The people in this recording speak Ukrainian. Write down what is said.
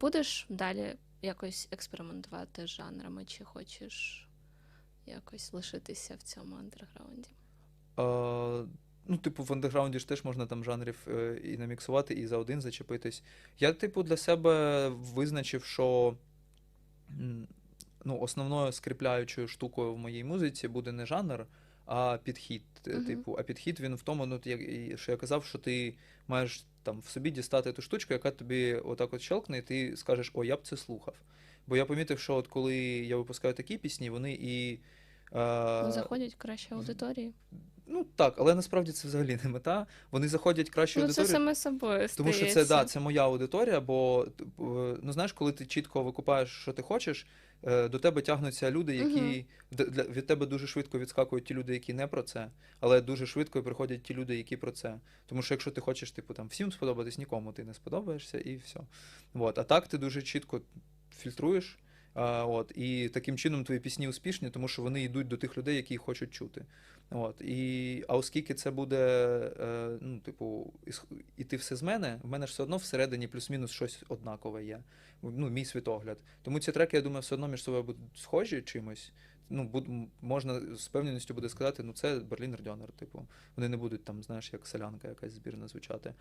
будеш далі якось експериментувати з жанрами, чи хочеш якось лишитися в цьому андерграунді? Е, ну, типу, в андеграунді ж теж можна там жанрів е, і наміксувати, і за один зачепитись. Я, типу, для себе визначив, що ну, основною скріпляючою штукою в моїй музиці буде не жанр, а підхід. Мгм. Типу, а підхід він в тому, ну, як, що я казав, що ти маєш там в собі дістати ту штучку, яка тобі отак от щелкне, і ти скажеш, о, я б це слухав. Бо я помітив, що от коли я випускаю такі пісні, вони і. е, Ну, заходять краще аудиторії. Ну так, але насправді це взагалі не мета. Вони заходять краще Ну, це саме собою. Тому що це да, це моя аудиторія, бо е, ну знаєш, коли ти чітко викупаєш, що ти хочеш, е, до тебе тягнуться люди, які д- для, від тебе дуже швидко відскакують ті люди, які не про це, але дуже швидко приходять ті люди, які про це. Тому що якщо ти хочеш, типу, там всім сподобатись, нікому ти не сподобаєшся, і все. От. А так ти дуже чітко фільтруєш. От, і таким чином твої пісні успішні, тому що вони йдуть до тих людей, які їх хочуть чути. От, і, а оскільки це буде, е, ну, типу, іти все з мене, в мене ж все одно всередині плюс-мінус щось однакове є. Ну, мій світогляд. Тому ці треки, я думаю, все одно між собою будуть схожі чимось. Ну, буд, можна з впевненістю буде сказати, ну це Берлінер Дьонер, типу. Вони не будуть там, знаєш, як селянка якась збірна звучати.